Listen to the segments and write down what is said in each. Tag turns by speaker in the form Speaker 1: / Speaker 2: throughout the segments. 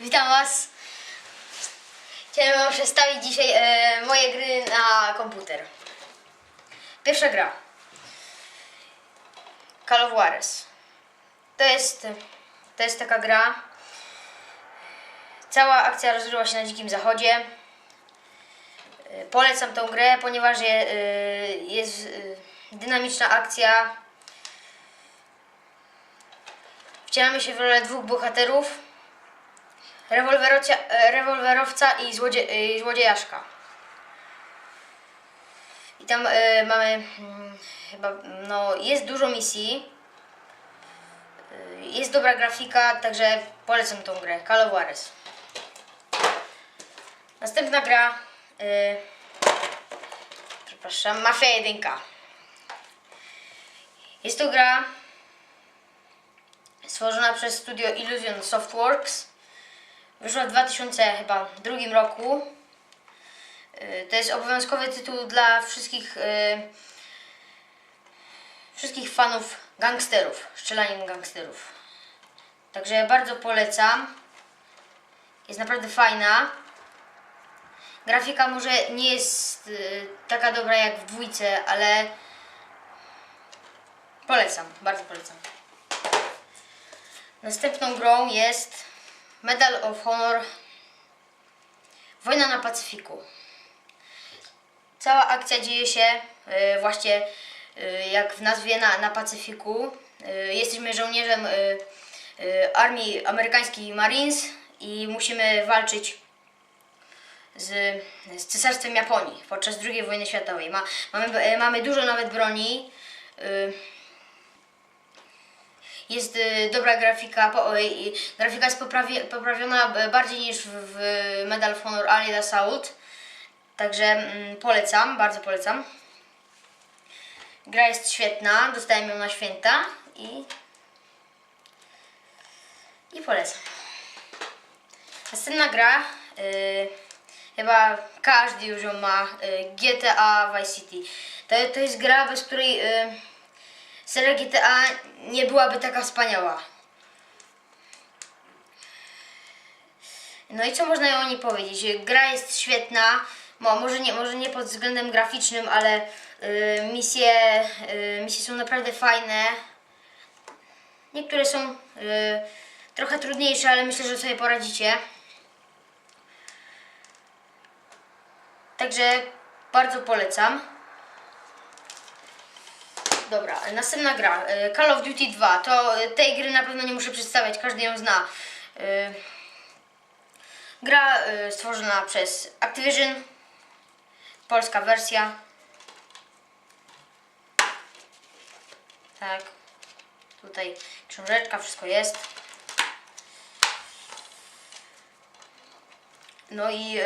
Speaker 1: Witam Was. Chciałem Wam przedstawić dzisiaj e, moje gry na komputer. Pierwsza gra. Call of Juarez. To jest, to jest taka gra. Cała akcja rozgrywa się na Dzikim Zachodzie. E, Polecam tą grę, ponieważ je, e, jest e, dynamiczna akcja. Wcielamy się w rolę dwóch bohaterów. E, rewolwerowca i, złodzie, i złodziejaszka. I tam e, mamy mm, chyba, no jest dużo misji. E, jest dobra grafika, także polecam tą grę. Call of Juarez. Następna gra. E, przepraszam, Mafia 1. Jest to gra stworzona przez studio Illusion Softworks. Wyszła w 2002 roku. Y, To jest obowiązkowy tytuł dla wszystkich y, wszystkich fanów gangsterów, strzelanin gangsterów. Także bardzo polecam. Jest naprawdę fajna. Grafika może nie jest y, taka dobra jak w dwójce, ale polecam, bardzo polecam. Następną grą jest Medal of Honor Wojna na Pacyfiku. Cała akcja dzieje się y, właśnie y, jak w nazwie na, na Pacyfiku. Y, jesteśmy żołnierzem y, y, armii amerykańskiej Marines i musimy walczyć z, z cesarstwem Japonii podczas II wojny światowej. Ma, mamy, y, mamy dużo nawet broni. Y, jest y, dobra grafika, y, grafika jest poprawi, poprawiona y, bardziej niż w, Medal of Honor Allied Assault. Także mm, polecam, bardzo polecam. Gra jest świetna, dostałem ją na święta i i polecam. Następna gra, y, chyba każdy już ją ma, GTA Vice City. To, to jest gra, bez której seria GTA nie byłaby taka wspaniała. No i co można o niej powiedzieć? Gra jest świetna, mo, może, nie, może nie pod względem graficznym, ale y, misje, y, misje są naprawdę fajne. Niektóre są y, trochę trudniejsze, ale myślę, że sobie poradzicie. Także bardzo polecam. Dobra, następna gra. y, Call of Duty 2. To y, tej gry na pewno nie muszę przedstawiać, każdy ją zna. Y, Gra stworzona przez Activision. Polska wersja. Tak. Tutaj książeczka, wszystko jest. No i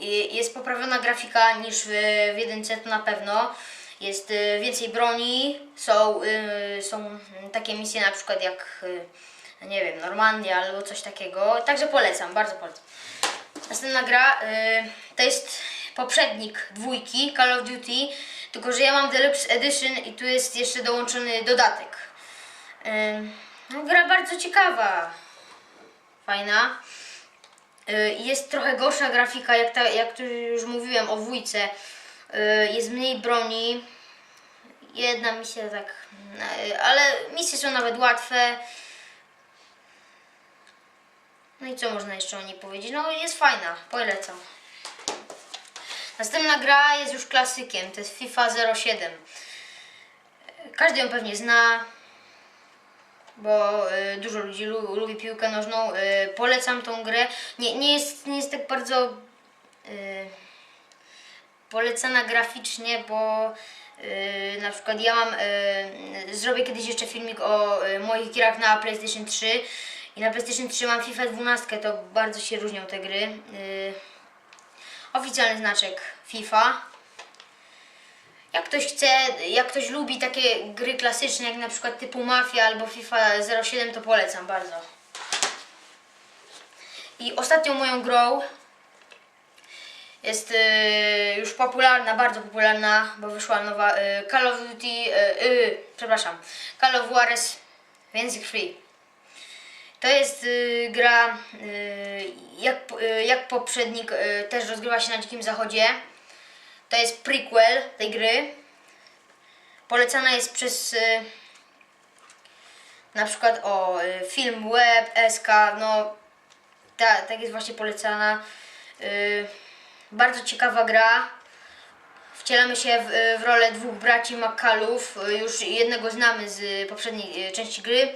Speaker 1: i jest poprawiona grafika niż w, w jedynce, to na pewno. Jest y, więcej broni, są, y, są takie misje na przykład jak, y, nie wiem, Normandia albo coś takiego. Także polecam, bardzo polecam. Następna gra to jest poprzednik dwójki Call of Duty, tylko że ja mam Deluxe Edition i tu jest jeszcze dołączony dodatek. No, gra bardzo ciekawa, fajna. Jest trochę gorsza grafika, jak, ta, jak już mówiłem o dwójce. Y, Jest mniej broni. Jedna misja tak, y, ale misje są nawet łatwe. No i co można jeszcze o niej powiedzieć? No jest fajna, polecam. Następna gra jest już klasykiem, to jest FIFA 07. Każdy ją pewnie zna, bo y, dużo ludzi lu, lubi piłkę nożną. Polecam tą grę. Nie, nie, jest, nie jest tak bardzo y, polecana graficznie, bo y, na przykład ja mam, y, zrobię kiedyś jeszcze filmik o y, moich grach na PlayStation 3 i na PlayStation 3 mam FIFA 12, to bardzo się różnią te gry. Y, oficjalny znaczek FIFA. Jak ktoś chce, jak ktoś lubi takie gry klasyczne, jak na przykład typu Mafia albo FIFA 07, to polecam bardzo. I ostatnią moją grą jest y, już popularna, bardzo popularna, bo wyszła nowa y, Call of Duty, y, przepraszam, Call of Juarez w język free. To jest y, gra y, jak, y, jak poprzednik, y, też rozgrywa się na Dzikim Zachodzie. To jest prequel tej gry. Polecana jest przez y, na przykład o y, film web, SK, no ta, tak jest właśnie polecana. Y, bardzo ciekawa gra. Wcielamy się w, w rolę dwóch braci Makalów. Już jednego znamy z poprzedniej y, części gry.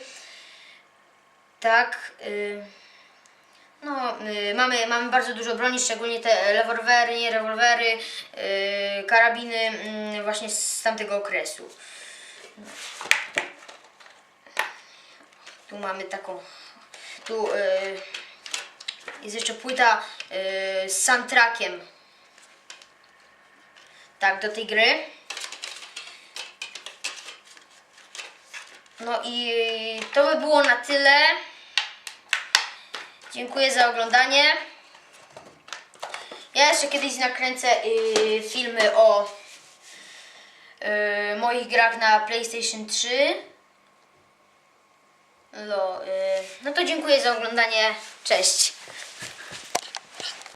Speaker 1: Tak. Y, no, y, mamy, mamy bardzo dużo broni, szczególnie te rewolwery, nie rewolwery, y, karabiny mm, właśnie z tamtego okresu. Tu mamy taką. Tu jest jeszcze płyta z soundtrackiem. Tak, do tej gry. No i to by było na tyle. Dziękuję za oglądanie. Ja jeszcze kiedyś nakręcę y, filmy o y, moich grach na PlayStation 3. No, y, no to dziękuję za oglądanie. Cześć.